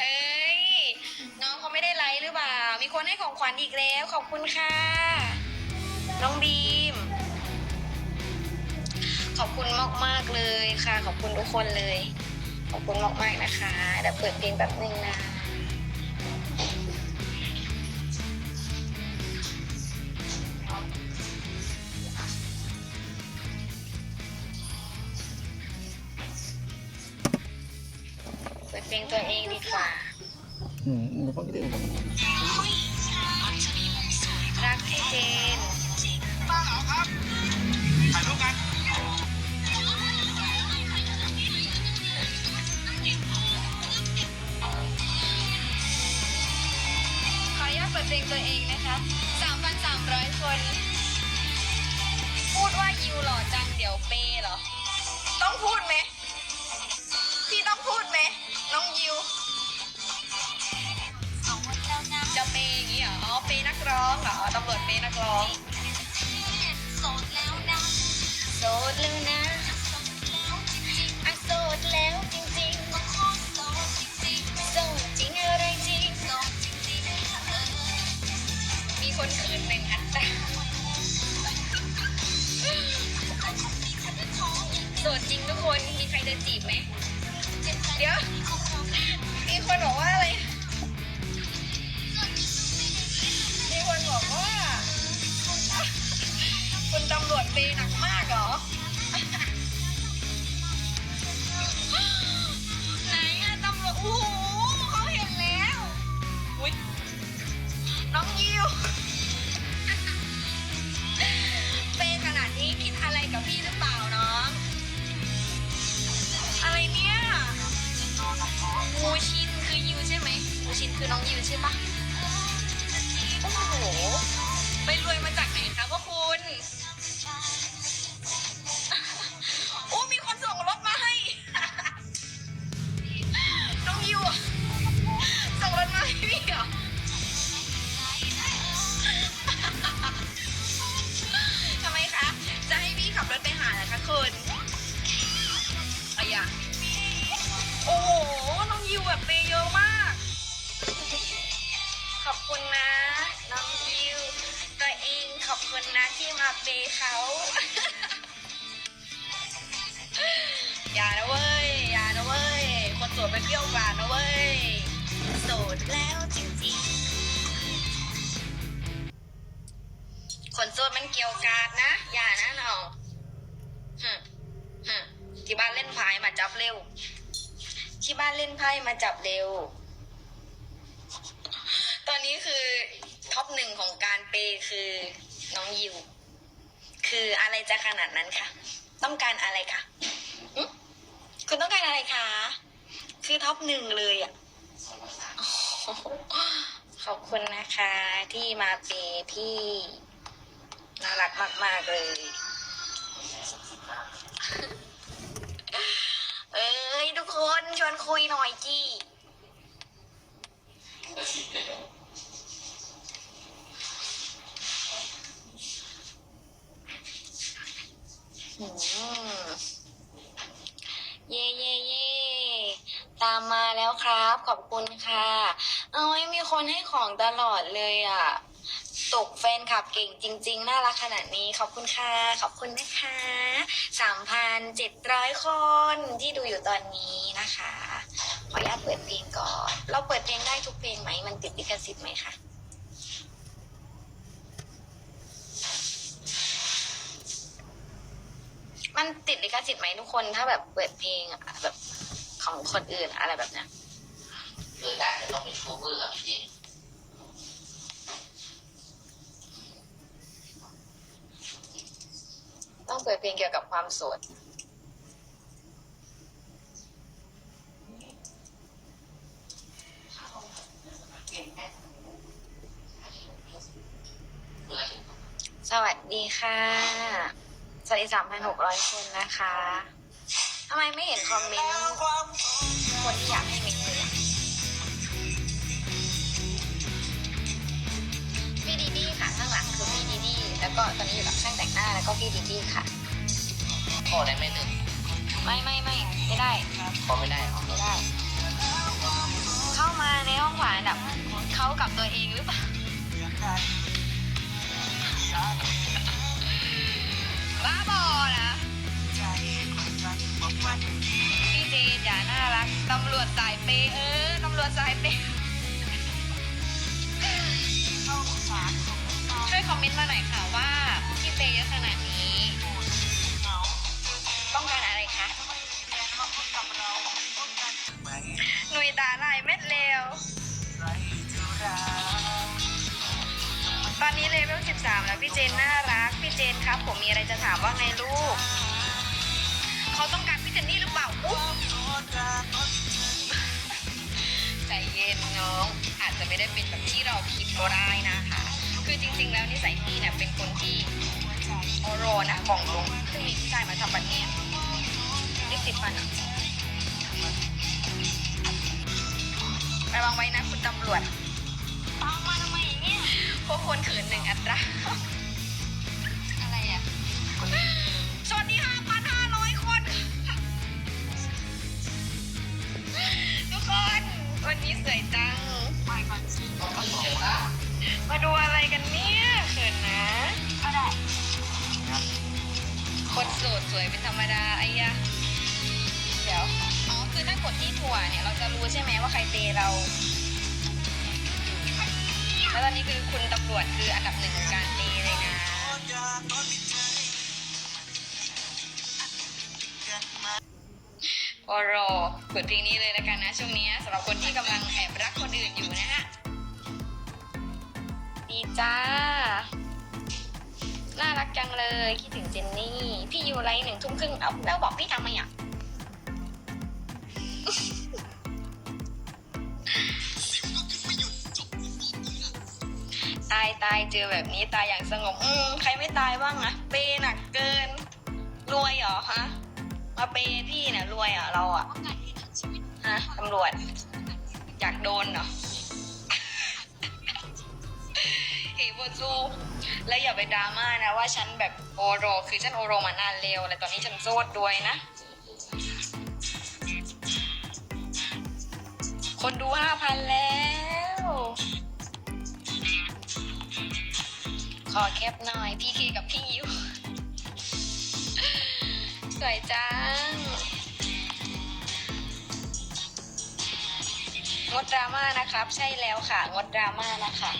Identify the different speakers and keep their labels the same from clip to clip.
Speaker 1: เอ้ย น้องเขาไม่ได้ไลฟ์หรือเปล่า มีคนให้ของขวัญอีกแล้ว ขอบคุณค่ะ น้องบีม ขอบคุณมากมากเลยค่ะ ขอบคุณทุกคนเลย ขอบคุณมากๆนะคะเดี๋ยวเปิดเพลงแบบนึงนะ เปิดเพลงตัวเองดีกว่า
Speaker 2: อืมเดี๋ยวฟังกันดีกว่า
Speaker 1: รักที่เจน
Speaker 3: ป้าเหรอครับถ่ายรูปกัน
Speaker 1: ขออนุญาตเปิดเพลงตัวเองนะคะ 3,300 คน พูดว่ายิวหล่อจังเดี๋ยวเปย์เหรอ ต้องพูดไหม พี่ต้องพูดไหม น้องยิวจะเปย์อย่างนี้เหรอ อ๋อ เปย์นักร้องเหรอ ตำรวจเปย์นักร้อง โสดแล้วนะ โสดแล้วนะ อะโสดแล้ว คุณนะ น้องยิว ตัวเองขอบคุณนะที่มาเปย์เขาอย่านะเว้ย อย่านะเว้ย คนโสดไปเที่ยวกว่านะเว้ย โสดแล้วจริงๆ คนโสดมันเกี่ยวกาดนะ อย่านะน้องฮึฮึที่บ้านเล่นไพ่มาจับเร็ว ที่บ้านเล่นไพ่มาจับเร็ว ตอนนี้คือท็อปหนึ่งของการเปย์คือน้องยิว คืออะไรจะขนาดนั้นคะต้องการอะไรคะคุณต้องการอะไรคะ คือท็อปหนึ่งเลยอะขอบคุณนะคะที่มาเปย์พี่น่ารักมาก ๆ เลย เอ้ย ทุกคนชวนคุยหน่อยจี้ อืม เย่เย่เย่ตามมาแล้วครับ ขอบคุณค่ะ เอาไว้มีคนให้ของตลอดเลยอะ ตกแฟนคลับเก่งจริง ๆ น่ารักขนาดนี้ ขอบคุณค่ะ ขอบคุณนะคะสามพันเจ็ดร้อยคนที่ดูอยู่ตอนนี้นะคะ ขออนุญาตเปิดเพลงก่อน เราเปิดเพลงได้ทุกเพลงไหม มันติดลิขสิทธิ์ไหมคะ มันติดลิขสิทธิ์ไหมทุกคนถ้าแบบเปิดเพลงอะแบบของคนอื่นอะไรแบบเนี้ย
Speaker 4: คือได้จะต้องเป็นโคเวอร์ครับพี่
Speaker 1: ต้องเปิดเพลงเกี่ยวกับความโสดสวัสดีค่ะ สวัสดีสามพันหกร้อยคนนะคะทำไมไม่เห็นคอมเมนต์คนที่อยากให้เมนเลยอะพี่ดีดีค่ะข้างหลังคือพี่ดีดีแล้วก็ตอนนี้อยู่กับช่างแต่งหน้าแล้วก็พี่ดีดีค่ะ
Speaker 4: โทรได้ไหมหนึ่ง
Speaker 1: ไมไม่ไม่ไม่ไม่ได้
Speaker 4: พอไม่ได้เหรอ
Speaker 1: ไม่ได้ เข้ามาในห้องขวาอันดับเขากับตัวเองหรือเปล่าบ้า พี่เจนอย่าน่ารักตำรวจสายเปย์เออตำรวจสายเปย์ช่วยคอมเมนต์มาหน่อยค่ะว่าพี่เปย์เยอะขนาดนี้ต้องการอะไรคะหนุยตาลายเม็ดเร็วตอนนี้เลเวล13 แล้วพี่เจนน่ารัก พี่เจนครับ ผมมีอะไรจะถามว่าไงลูก ใจเย็นน้องอาจจะไม่ได้เป็นแบบที่เราคิดก็ได้นะคะ คือจริง ๆ แล้วนิสัยพี่เนี่ยเป็นคนที่โอโรนะบอกตรงซึ่งมีผู้ชายมาทำแบบนี้นี่ติดฟันอะระวังไว้นะคุณตำรวจตามมาทำไมเนี่ยพวกคนขืนหนึ่งอัตรา มาดูอะไรกันเนี่ยเขินนะคนโสดสวยเป็นธรรมดาไอ้ยะเดี๋ยวอ๋อคือถ้ากดที่ถั่วเนี่ยเราจะรู้ใช่ไหมว่าใครเตเรา แล้วตอนนี้คือคุณตำรวจคืออันดับหนึ่งของการเตเลยนะโอโรเปิดเพลงนี้เลยแล้วกันนะช่วงนี้สำหรับคนที่กำลังแอบรักคนอื่นอยู่นะฮะดีจ้า น่ารักจังเลยคิดถึงเจนนี่ พี่อยู่ไรหนึ่งทุ่มครึ่งเอาแล้วบอกพี่ทำไมอะตายตายเจอแบบนี้ตายอย่างสงบอืมใครไม่ตายบ้างอะเปย์หนักเกิน รวยเหรอฮะมาเปย์พี่เนี่ยรวยเหรอเราอะ ฮะตำรวจ อยากโดนเหรอเฮ้ยบจูแล้วอย่าไปดราม่านะว่าฉันแบบโอโร คือฉันโอโรมานานเร็วแล้วตอนนี้ฉันโซดด้วยนะ คนดูห้าพันแล้ว ขอแคปหน่อย พี่เคกับพี่ยูสวยจัง งดดราม่านะครับ ใช่แล้วค่ะ งดดราม่านะคะ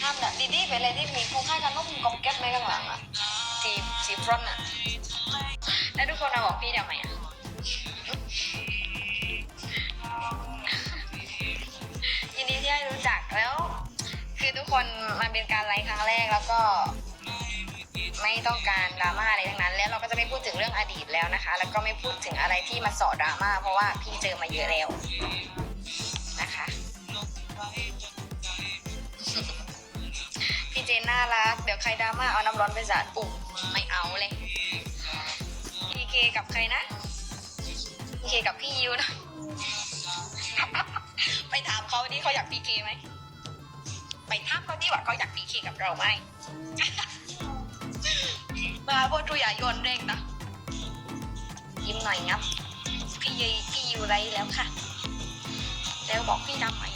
Speaker 1: ห้ามแบบดีๆไปเลยที่มีคู่ค่ากันนุ่มกอมแก๊บไหมข้างหลังอะสีสีฟรอนต์อะแล้วทุกคนมาบอกพี่ทำไมอะยินดีที่ได้รู้จักแล้ว คือทุกคนมันเป็นการไลฟ์ครั้งแรกแล้วก็ไม่ต้องการดราม่าอะไรทั้งนั้น แล้วเราก็จะไม่พูดถึงเรื่องอดีตแล้วนะคะ แล้วก็ไม่พูดถึงอะไรที่มาสอดราม่าเพราะว่าพี่เจอมาเยอะแล้ว น่ารัก เดี๋ยวใครดราม่าเอาน้ำร้อนไปสาดปุ๊บไม่เอาเลยพีเคกับใครนะพีเคกับพี่ยูนะ ไปถามเขาดิเขาอยากพีเคไหม ไปถามเขาดิว่าเขาอยากพีเคกับเราไหม มาพวกทุยายนเร่งนะ ยิ้มหน่อยงับ พี่ยีพี่ยูไรแล้วค่ะ แล้วบอกพี่ทำไมอ่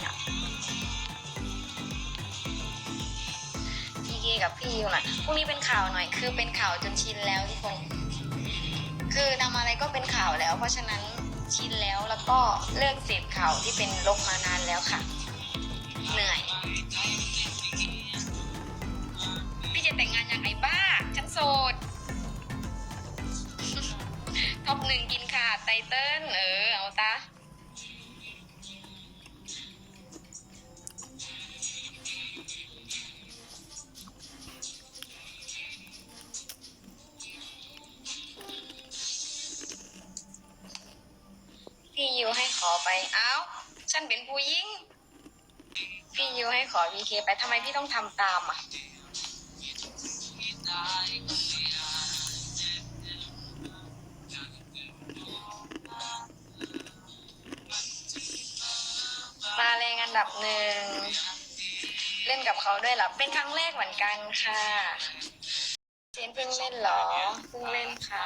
Speaker 1: กกับพี่ยูน่อยพรุ่งนี้เป็นข่าวหน่อย คือเป็นข่าวจนชินแล้วทุกคนคือทำอะไรก็เป็นข่าวแล้ว เพราะฉะนั้นชินแล้วแล้วก็เลิกเสพข่าวที่เป็นลบมานานแล้วค่ะ เหนื่อยพี่จะแต่งงานย่างไอ้บ้าฉันโสดท็อปหนึ่งกินขาดไตเติ้ลเออเอาตา ขอไปเอ้าฉันเป็นผู้หญิง พี่ยูให้ขอวีเคไปทำไมพี่ต้องทำตามอะ มาแรงอันดับหนึ่ง เล่นกับเขาด้วยเหรอ เป็นครั้งแรกเหมือนกันค่ะ เจนเพิ่งเล่นเหรอ เพิ่งเล่นค่ะ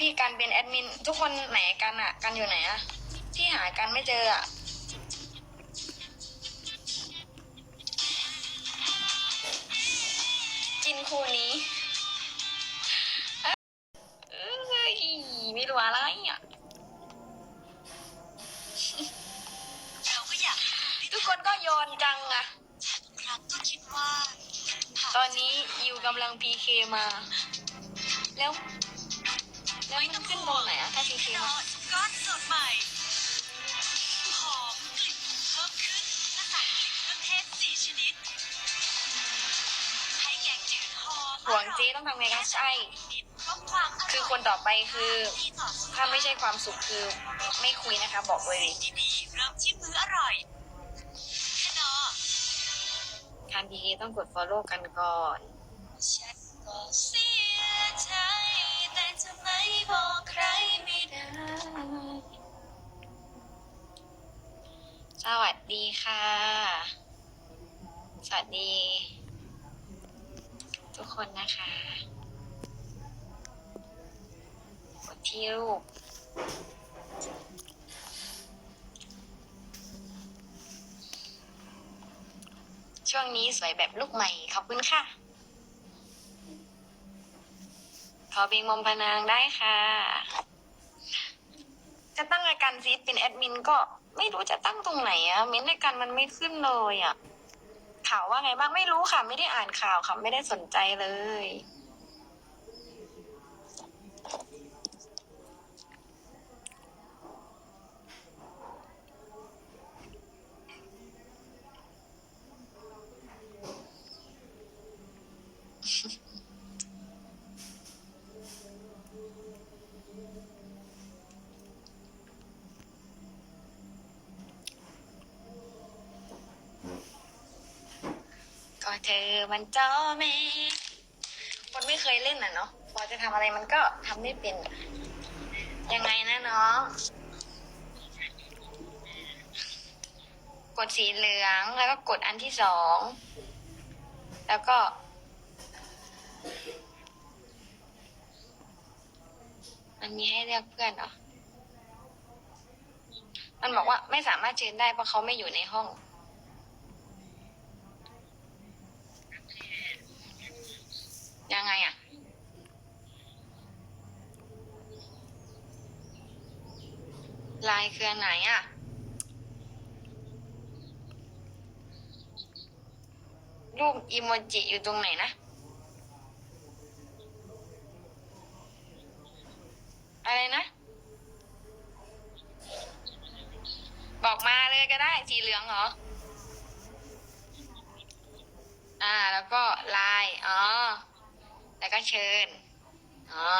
Speaker 1: พี่กันเป็นแอดมิน ทุกคนไหนกันอะกันอยู่ไหนอะที่หากันไม่เจออะกินคูนี้เอ้ยไม่รู้อะไรอะ
Speaker 5: เราก็อยาก
Speaker 1: ทุกคนก็โยนจังอะ
Speaker 5: ครั้งก็คิดว่า
Speaker 1: ตอนนี้ยูกำลังพีเคมา แล้ว แล้วมันขึ้นตรงไหนอะถ้าพีเค
Speaker 5: น
Speaker 1: มา
Speaker 5: อนก้อนสดใหม่ หอมกลิ่นเพิ่มขึ้นและใส่กลิ่นเครื่องเทศสี่ชนิด ให้แกงจืดหอม
Speaker 1: ห่วงเจ๊ต้องทำไงคะใช่
Speaker 5: คือ
Speaker 1: คนต่อไปคือ ถ้าไม่ใช่ความสุขคือไม่คุยนะคะ บอกเลย
Speaker 5: ดีๆเริ่มที่มื้ออร่อยขนอ
Speaker 1: การพีต้องกด follow กันก่อน
Speaker 5: ฉันก็เสียใจ บอกใครไม่ได้
Speaker 1: สวัสดีค่ะ สวัสดี ทุกคนนะคะกดที่รูปช่วงนี้สวยแบบลูกใหม่ ขอบคุณค่ะ ขอเบียงมอมพนางได้ค่ะ จะตั้งอาการซีดเป็นแอดมินก็ไม่รู้จะตั้งตรงไหนอะเม้นในกันมันไม่ขึ้นเลยอะข่าวว่าไงบ้างไม่รู้ค่ะ ไม่ได้อ่านข่าวค่ะ ไม่ได้สนใจเลย เธอมันเจ้าแม่คนไม่เคยเล่นอะเนาะพอจะทำอะไรมันก็ทำไม่เป็น ยังไงนะน้อง กดสีเหลืองแล้วก็กดอันที่สอง แล้วก็มันมีให้เลือกเพื่อนเหรอ มันบอกว่าไม่สามารถเชิญได้เพราะเขาไม่อยู่ในห้อง ยังไงอะลายคืออไหนอะรูปอีโมจิอยู่ตรงไหนนะ อะไรนะ บอกมาเลยก็ได้สีเหลืองเหรอ อ่าแล้วก็ลาย อ๋อ แล้วก็เชิญ อ๋อ